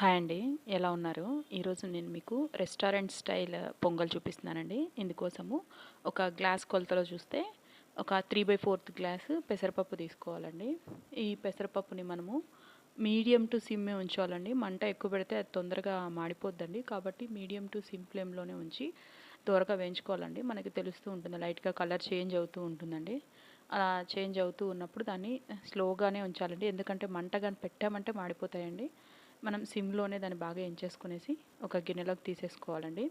Hi అండి. ఎలా ఉన్నారు? ఈరోజు నేను మీకు రెస్టారెంట్ స్టైల్ పొంగల్ చూపిస్తున్నానండి. ఇందుకోసము ఒక గ్లాస్ కొలతలో చూస్తే ఒక త్రీ బై ఫోర్త్ గ్లాస్ పెసరపప్పు తీసుకోవాలండి. ఈ పెసరపప్పుని మనము మీడియం టు సిమ్మే ఉంచాలండి. మంట ఎక్కువ పెడితే అది తొందరగా మాడిపోద్దండి. కాబట్టి మీడియం టు సిమ్ ఫ్లేమ్లోనే ఉంచి త్వరగా వేయించుకోవాలండి. మనకి తెలుస్తూ ఉంటుంది లైట్గా కలర్ చేంజ్ అవుతూ ఉంటుందండి. అలా చేంజ్ అవుతూ ఉన్నప్పుడు దాన్ని స్లోగానే ఉంచాలండి. ఎందుకంటే మంట కానీ పెట్టామంటే మాడిపోతాయండి. మనం సిమ్లోనే దాన్ని బాగా ఎంచేసుకునేసి ఒక గిన్నెలోకి తీసేసుకోవాలండి.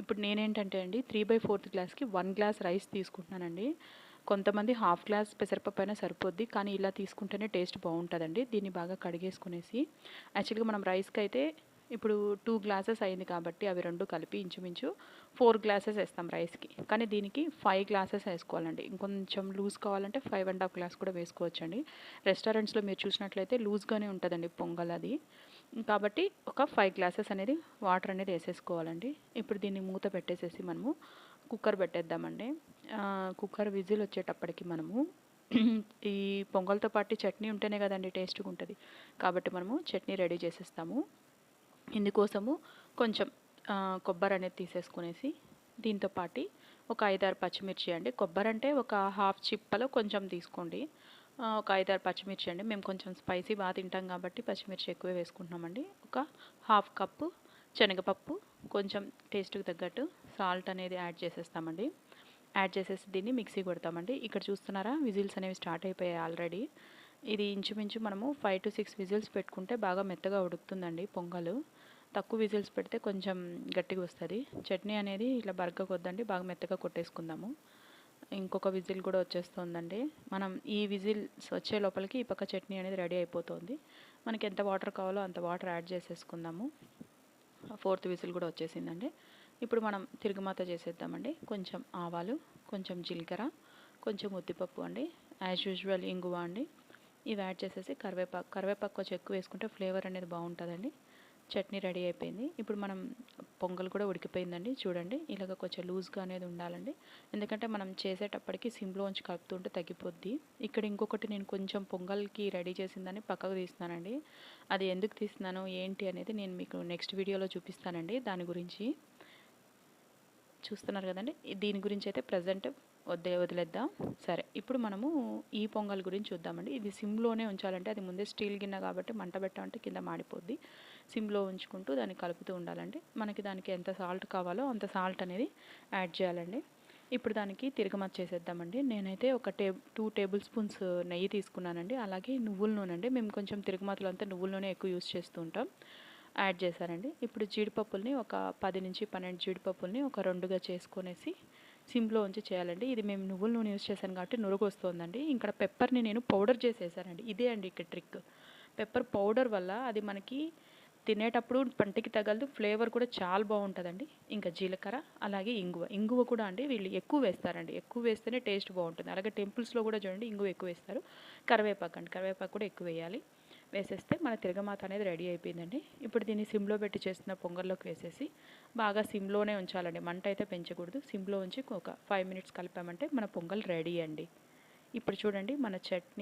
ఇప్పుడు నేనేంటంటే అండి త్రీ బై ఫోర్త్ గ్లాస్కి వన్ గ్లాస్ రైస్ తీసుకుంటున్నానండి. కొంతమంది హాఫ్ గ్లాస్ పెసరపప్పు అయినా సరిపోద్ది కానీ ఇలా తీసుకుంటేనే టేస్ట్ బాగుంటుందండి. దీన్ని బాగా కడిగేసుకునేసి యాక్చువల్గా మనం రైస్కి అయితే ఇప్పుడు టూ గ్లాసెస్ అయింది కాబట్టి అవి రెండు కలిపి ఇంచుమించు ఫోర్ గ్లాసెస్ వేస్తాం రైస్కి కానీ దీనికి ఫైవ్ గ్లాసెస్ వేసుకోవాలండి. ఇంకొంచెం లూజ్ కావాలంటే ఫైవ్ అండ్ హాఫ్ గ్లాస్ కూడా వేసుకోవచ్చండి. రెస్టారెంట్స్లో మీరు చూసినట్లయితే లూజ్గానే ఉంటుందండి పొంగల్ అది. కాబట్టి ఒక ఫైవ్ గ్లాసెస్ అనేది వాటర్ అనేది వేసేసుకోవాలండి. ఇప్పుడు దీన్ని మూత పెట్టేసేసి మనము కుక్కర్ పెట్టేద్దామండి. కుక్కర్ విజిల్ వచ్చేటప్పటికి మనము ఈ పొంగల్తో పాటు చట్నీ ఉంటేనే కదండి టేస్ట్గా ఉంటుంది. కాబట్టి మనము చట్నీ రెడీ చేసేస్తాము. ఇందుకోసము కొంచెం కొబ్బరి అనేది తీసేసుకునేసి దీంతో పాటు ఒక ఐదారు పచ్చిమిర్చి అండి. కొబ్బరి అంటే ఒక హాఫ్ చిప్పలో కొంచెం తీసుకోండి. ఒక ఐదారు పచ్చిమిర్చి అండి. మేము కొంచెం స్పైసీ బాగా తింటాం కాబట్టి పచ్చిమిర్చి ఎక్కువ వేసుకుంటున్నామండి. ఒక హాఫ్ కప్పు శనగపప్పు కొంచెం టేస్ట్కి తగ్గట్టు సాల్ట్ అనేది యాడ్ చేసేస్తామండి. యాడ్ చేసేసి దీన్ని మిక్సీ కొడతామండి. ఇక్కడ చూస్తున్నారా విజిల్స్ అనేవి స్టార్ట్ అయిపోయాయి ఆల్రెడీ ఇది ఇంచుమించు మనము ఫైవ్ టు సిక్స్ విజిల్స్ పెట్టుకుంటే బాగా మెత్తగా ఉడుకుతుందండి పొంగలు. తక్కువ విజిల్స్ పెడితే కొంచెం గట్టిగా వస్తుంది. చట్నీ అనేది ఇలా బరగకొద్దండి బాగా మెత్తగా కొట్టేసుకుందాము. ఇంకొక విజిల్ కూడా వచ్చేస్తుందండి. మనం ఈ విజిల్స్ వచ్చే లోపలికి ఈ పక్క చట్నీ అనేది రెడీ అయిపోతుంది. మనకి ఎంత వాటర్ కావాలో అంత వాటర్ యాడ్ చేసేసుకుందాము. ఫోర్త్ విజిల్ కూడా వచ్చేసిందండి. ఇప్పుడు మనం తిరుగుమాత చేసేద్దామండి. కొంచెం ఆవాలు కొంచెం జీలకర్ర కొంచెం ఉద్దిపప్పు అండి. యాజ్ యూజువల్ ఇంగువ అండి. ఇవి యాడ్ చేసేసి కరివేపాకు కరివేపాకు కొంచెం ఎక్కువ వేసుకుంటే ఫ్లేవర్ అనేది బాగుంటుందండి. చట్నీ రెడీ అయిపోయింది. ఇప్పుడు మనం పొంగల్ కూడా ఉడికిపోయిందండి. చూడండి ఇలాగ కొంచెం లూజ్గా అనేది ఉండాలండి. ఎందుకంటే మనం చేసేటప్పటికి సిమ్లో ఉంచి కలుపుతుంటే తగ్గిపోద్ది. ఇక్కడ ఇంకొకటి నేను కొంచెం పొంగల్కి రెడీ చేసిందని పక్కకు తీస్తున్నానండి. అది ఎందుకు తీస్తున్నాను ఏంటి అనేది నేను మీకు నెక్స్ట్ వీడియోలో చూపిస్తానండి దాని గురించి. చూస్తున్నారు కదండి? దీని గురించి అయితే ప్రజెంట్ వదిలే వదిలేద్దాం. సరే ఇప్పుడు మనము ఈ పొంగల్ గురించి చూద్దామండి. ఇది సిమ్లోనే ఉంచాలంటే అది ముందే స్టీల్ గిన్నె కాబట్టి మంట పెట్టామంటే కింద మాడిపోద్ది. సిమ్లో ఉంచుకుంటూ దాన్ని కలుపుతూ ఉండాలండి. మనకి దానికి ఎంత సాల్ట్ కావాలో అంత సాల్ట్ అనేది యాడ్ చేయాలండి. ఇప్పుడు దానికి తిరగమత్ చేసేద్దామండి నేనైతే ఒక టే టూ టేబుల్ స్పూన్స్ నెయ్యి తీసుకున్నానండి. అలాగే నువ్వుల నూనె అండి. మేము కొంచెం తిరగమాతలు అంతా నువ్వుల నూనె ఎక్కువ యూస్ చేస్తూ ఉంటాం. యాడ్ చేశానండి. ఇప్పుడు జీడిపప్పుల్ని ఒక పది నుంచి పన్నెండు జీడిపప్పుల్ని ఒక రెండుగా చేసుకొనేసి సిమ్లో ఉంచి చేయాలండి. ఇది మేము నువ్వుల నూనె యూస్ చేశాను కాబట్టి నురుగు వస్తుందండి ఇక్కడ పెప్పర్ని నేను పౌడర్ చేసేసానండి. ఇదే అండి ఇక్కడ ట్రిక్. పెప్పర్ పౌడర్ వల్ల అది మనకి తినేటప్పుడు పంటికి తగలదు ఫ్లేవర్ కూడా చాలా బాగుంటుందండి. ఇంకా జీలకర్ర అలాగే ఇంగువ. ఇంగువ కూడా అండి వీళ్ళు ఎక్కువ వేస్తారండి. ఎక్కువ వేస్తేనే టేస్ట్ బాగుంటుంది. అలాగే టెంపుల్స్లో కూడా చూడండి ఇంగువ ఎక్కువ వేస్తారు. కరివేపాకు అండి. కరివేపాకు కూడా ఎక్కువ వేయాలి. వేసేస్తే మన తిరగమాత అనేది రెడీ అయిపోయిందండి. ఇప్పుడు దీన్ని సిమ్లో పెట్టి చేస్తున్న పొంగల్లోకి వేసేసి బాగా సిమ్లోనే ఉంచాలండి. మంట అయితే పెంచకూడదు. సిమ్లో ఉంచి ఒక ఫైవ్ మినిట్స్ కలిపామంటే మన పొంగల్ రెడీ అండి. ఇప్పుడు చూడండి మన చట్నీ